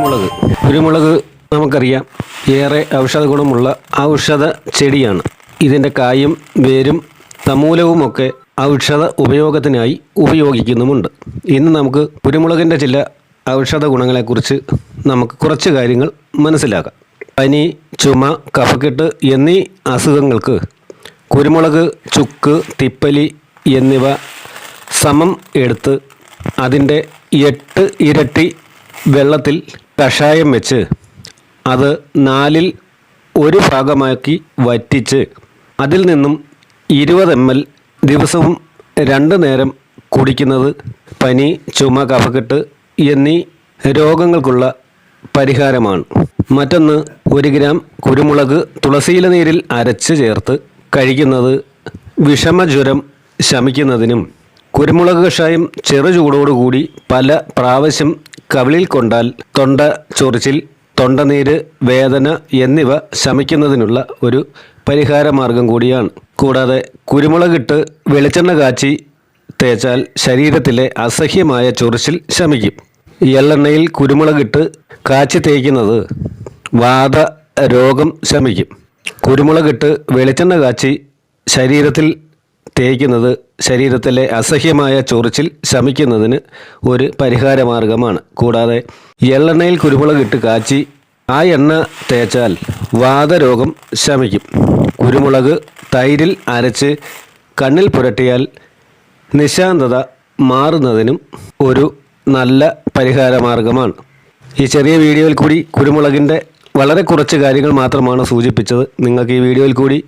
കുരുമുളക്. കുരുമുളക് നമുക്കറിയാം. ഏറെ ഔഷധ ഗുണമുള്ള ഔഷധ ചെടിയാണ്. ഇതിന്റെ കായും വേരും തമൂലവുമൊക്കെ ഔഷധ ഉപയോഗത്തിനായി ഉപയോഗിക്കുന്നുമുണ്ട്. ഇന്ന് നമുക്ക് കുരുമുളകിന്റെ ചില ഔഷധ ഗുണങ്ങളെക്കുറിച്ച് നമുക്ക് കുറച്ച് കാര്യങ്ങൾ മനസ്സിലാക്കാം. പനി ചുമ കഫക്കെട്ട് എന്നീ അസുഖങ്ങൾക്ക് കുരുമുളക് ചുക്ക് തിപ്പലി എന്നിവ സമം എടുത്ത് അതിന്റെ എട്ട് ഇരട്ടി വെള്ളത്തിൽ കഷായം വെച്ച് അത് നാലിൽ ഒരു ഭാഗമാക്കി വറ്റിച്ച് അതിൽ നിന്നും ഇരുപത് എം എൽ ദിവസവും രണ്ട് നേരം കുടിക്കുന്നത് പനി ചുമ കഫക്കെട്ട് എന്നീ രോഗങ്ങൾക്കുള്ള പരിഹാരമാണ്. മറ്റൊന്ന് ഒരു ഗ്രാം കുരുമുളക് തുളസിയില നീരിൽ അരച്ച് ചേർത്ത് കഴിക്കുന്നത് വിഷമജ്വരം ശമിക്കുന്നതിനും കുരുമുളക് കഷായം ചെറു ചൂടോടുകൂടി പല പ്രാവശ്യം കവിളിൽ കൊണ്ടാൽ തൊണ്ട ചൊറിച്ചിൽ തൊണ്ടനീര് വേദന എന്നിവ ശമിക്കുന്നതിനുള്ള ഒരു പരിഹാര മാർഗം കൂടിയാണ്. കൂടാതെ കുരുമുളകിട്ട് വെളിച്ചെണ്ണ കാച്ചി തേച്ചാൽ ശരീരത്തിലെ അസഹ്യമായ ചൊറിച്ചിൽ ശമിക്കും. എള്ളെണ്ണയിൽ കുരുമുളകിട്ട് കാച്ചി തേക്കുന്നത് വാത രോഗം ശമിക്കും. കുരുമുളകിട്ട് വെളിച്ചെണ്ണ കാച്ചി ശരീരത്തിൽ തേക്കുന്നത് ശരീരത്തിലെ അസഹ്യമായ ചൊറിച്ചിൽ ശമിക്കുന്നതിന് ഒരു പരിഹാരമാർഗമാണ്. കൂടാതെ എള്ളെണ്ണയിൽ കുരുമുളകിട്ട് കാച്ചി ആ എണ്ണ തേച്ചാൽ വാതരോഗം ശമിക്കും. കുരുമുളക് തൈരിൽ അരച്ച് കണ്ണിൽ പുരട്ടിയാൽ നിശാന്തത മാറുന്നതിനും ഒരു നല്ല പരിഹാരമാർഗമാണ്. ഈ ചെറിയ വീഡിയോയിൽ കൂടി കുരുമുളകിന്റെ വളരെ കുറച്ച് കാര്യങ്ങൾ മാത്രമാണ് സൂചിപ്പിച്ചത്. നിങ്ങൾക്ക് ഈ വീഡിയോയിൽ കൂടി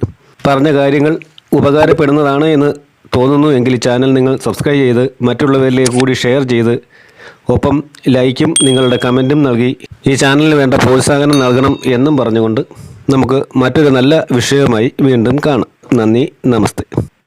പറഞ്ഞ കാര്യങ്ങൾ ഉപകാരപ്പെടുന്നതാണ് എന്ന് തോന്നുന്നു എങ്കിൽ ചാനൽ നിങ്ങൾ സബ്സ്ക്രൈബ് ചെയ്ത് മറ്റുള്ളവരിലേക്ക് കൂടി ഷെയർ ചെയ്ത് ഒപ്പം ലൈക്കും നിങ്ങളുടെ കമന്റും നൽകി. ഈ ചാനലിന് വേണ്ട പ്രോത്സാഹനം നൽകണം എന്നും പറഞ്ഞുകൊണ്ട് നമുക്ക് മറ്റൊരു നല്ല വിഷയവുമായി വീണ്ടും കാണാം. നന്ദി നമസ്തേ.